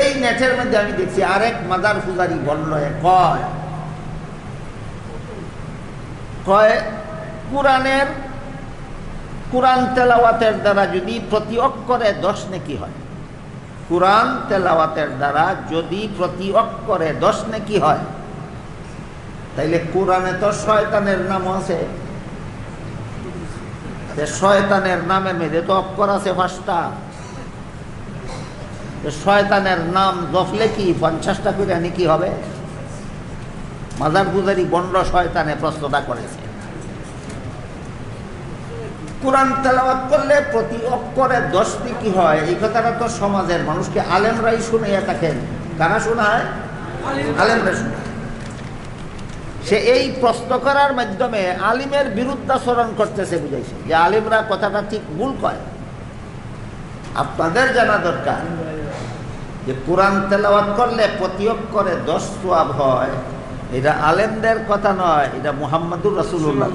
এই নেটের মধ্যে আমি দেখছি আরেক মাদার পূজারি বলল কয়? কয়, কোরআনের, কোরআন তেলাওয়াতের দ্বারা যদি প্রতি অক্ষরে দশ নেকি হয়, কোরআন তেলাওয়াতের দ্বারা যদি প্রতি অক্ষরে দশ নেকি হয়, তাইলে কোরআনে তো শয়তানের নাম আছে। শয়তানের নামের মধ্যে তো অক্ষর আছে পাঁচটা। শয়তানের নাম দফলে কি পঞ্চাশটা করে নাকি হবে? মাদার পূজারি বন্ড শয়তানে প্রশ্নটা করেছে। কোরআন তেলাওয়াত করলে প্রতি অক্ষরে দশটি কি হয়? এই কথাটা তো সমাজের মানুষকে আলেমরাই শুনাইয়া থাকেন। কারা শোনায়? আলেমরা শোনায়। সে এই প্রশ্ন করার মাধ্যমে আলিমের বিরুদ্ধাচরণ করতেছে বুঝাইছে। যে আলিমরা কথাটা ঠিক ভুল কয়। আপনাদের জানা দরকার। যে কোরআন তেলাওয়াত করলে প্রতি অক্ষরে দশ সোয়াব হয়, এটা আলেমদের কথা নয়, এটা মুহাম্মদুর রসুল্লাহ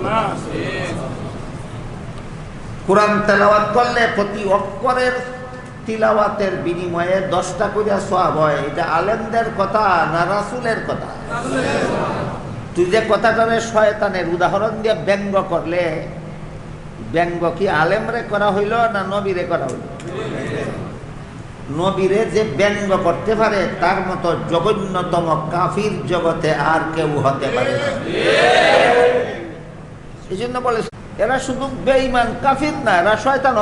কোরআন তেলাওয়াত করলে প্রতি অক্ষরের তিলাওয়াতের বিনিময়ে দশটা করে সোয়াব হয়, এটা আলেমদের কথা না রাসুলের কথা? তুই যে কথাটারে শয়তানের উদাহরণ দিয়ে ব্যঙ্গ করলে, ব্যঙ্গ কি আলেমরে করা হইল না নবীরে করা হইল? নবীরে যে ব্যঙ্গ করতে পারে, তার মতো জঘন্যতম কাফির জগতে আর কেউ হতে পারে এই জন্য বলে, এরা শুধু বেঈমান কাফির না, এরা শয়তান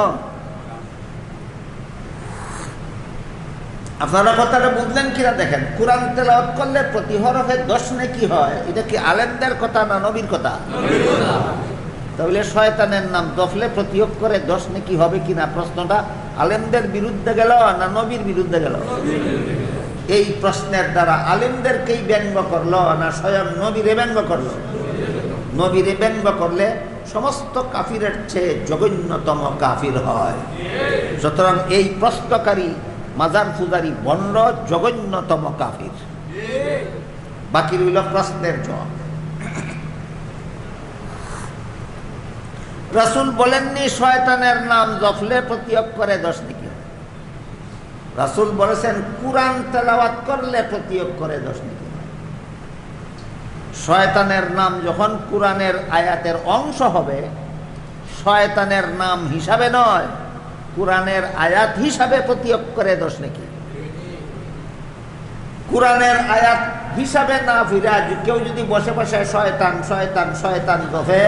আপনারা কথাটা বুঝলেন কিনা দেখেন। কোরআন তেলাওয়াত করলে প্রতি হরফে দশ কি হয়। এটা কি আলেমদের কথা না নবীর কথা? তাহলে শয়তানের নাম দফলে প্রতি করে দশ কি হবে কিনা প্রশ্নটা আলেমদের বিরুদ্ধে গেল না নবীর বিরুদ্ধে গেল? এই প্রশ্নের দ্বারা আলেমদেরকেই ব্যঙ্গ করল না স্বয়ং নবীরে ব্যঙ্গ করল? নবীরে ব্যঙ্গ করলে সমস্ত কাফিরের চেয়ে জঘন্যতম কাফির হয়। সুতরাং এই প্রশ্নকারী, মাজার পূজারি বন্ড জঘন্যতম কাফির। বাকি রইল প্রশ্নের জবাব। রাসুল বলেননি, শয়তানের নাম জফলে প্রতি অক্ষরে দশ দিকে। রাসুল বলেছেন, কুরআন তেলাওয়াত করলে প্রতি অক্ষরে দশ দিকে। শয়তানের নাম যখন কোরআনের আয়াতের অংশ হবে, শয়তানের নাম হিসাবে নয়, কোরআনের আয়াত হিসাবে প্রতি অক্ষরে দোষ নাকি কোরআনের আয়াত হিসাবে না ফিরে কেউ যদি বসে বসে শয়তান শয়তান শয়তান দফে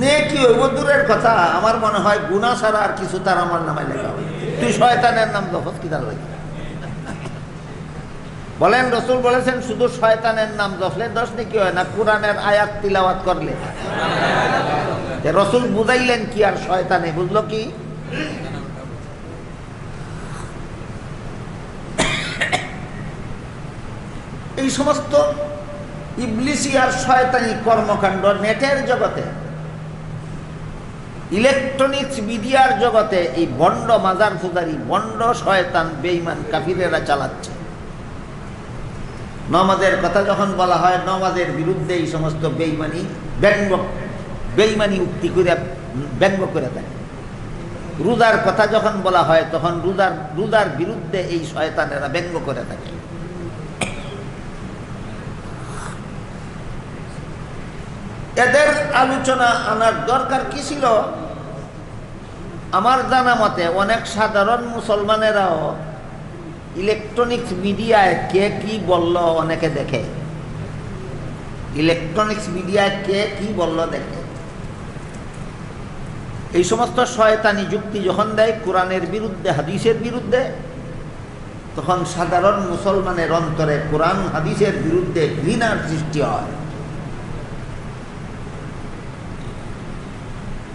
নে কি হইব দূরের কথা। আমার মনে হয় গুণা ছাড়া আর কিছু তার আমার নামে লেখা হবে তুই শয়তানের নাম দফত কি তার লাগে? বলেন, রসুল বলেছেন, শুধু শয়তানের নাম দফলে দশ নাকি হয় না, কোরআনের আয়াত তিলাওয়াত করলে। রসুল বুঝাইলেন কি আর শয়তানে, বুঝলো কি? এই সমস্ত ইবলিসি আর শয়তানি কর্মকাণ্ড নেটের জগতে ইলেকট্রনিক্স মিডিয়ার জগতে এই বন্ড মাজার ফুদারি বন্ড শয়তান বেইমান কাফিরেরা চালাচ্ছে। নমাজের কথা যখন বলা হয়, নমাজের বিরুদ্ধে এই সমস্ত বেইমানি ব্যঙ্গ বেইমানি উক্তি করে, ব্যঙ্গ করে দেয়। রুদার কথা যখন বলা হয়, তখন রুদার রুদার বিরুদ্ধে এই শয়তানেরা ব্যঙ্গ করে থাকে। এদের আলোচনা আনার দরকার কি ছিল? আমার জানা মতে অনেক সাধারণ মুসলমানেরাও ইলেকট্রনিক্স মিডিয়ায় কে কি বলল অনেকে দেখে। ইলেকট্রনিক্স মিডিয়ায় কে কি বলল দেখে। এই সমস্ত শয়তানি যুক্তি যখন দেয় কোরআনের বিরুদ্ধে, হাদিসের বিরুদ্ধে, তখন সাধারণ মুসলমানের অন্তরে কোরআন, হাদিসের বিরুদ্ধে ঘৃণার সৃষ্টি হয়।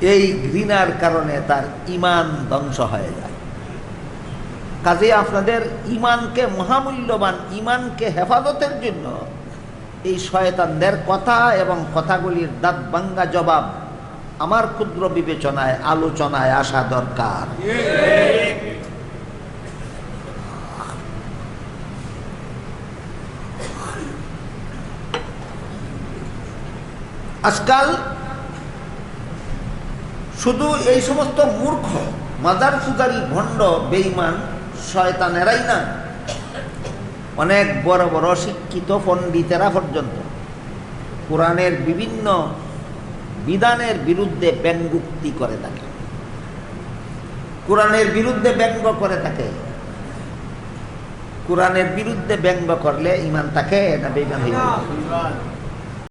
এই ঘৃণার কারণে তার ইমান ধ্বংস হয়ে যায়। কাজে আপনাদের ইমানকে মহামূল্যবান ইমানকে হেফাজতের জন্য এই শয়তানদের কথা এবং কথাগুলির দাঁত বাঙ্গা জবাব আমার ক্ষুদ্র বিবেচনায়, আলোচনায় আসা দরকার। আজকাল শুধু এই সমস্ত মূর্খ, মাদার ফুজারি ভণ্ড বেইমান শয়তানেরাই না, অনেক বড় বড় শিক্ষিত পণ্ডিতেরা পর্যন্ত কোরআনের বিভিন্ন বিধানের বিরুদ্ধে ব্যঙ্গুক্তি করে থাকে কোরআনের বিরুদ্ধে ব্যঙ্গ করে থাকে কোরআনের বিরুদ্ধে ব্যঙ্গ করলে ইমান থাকে না বেইমান হয়ে?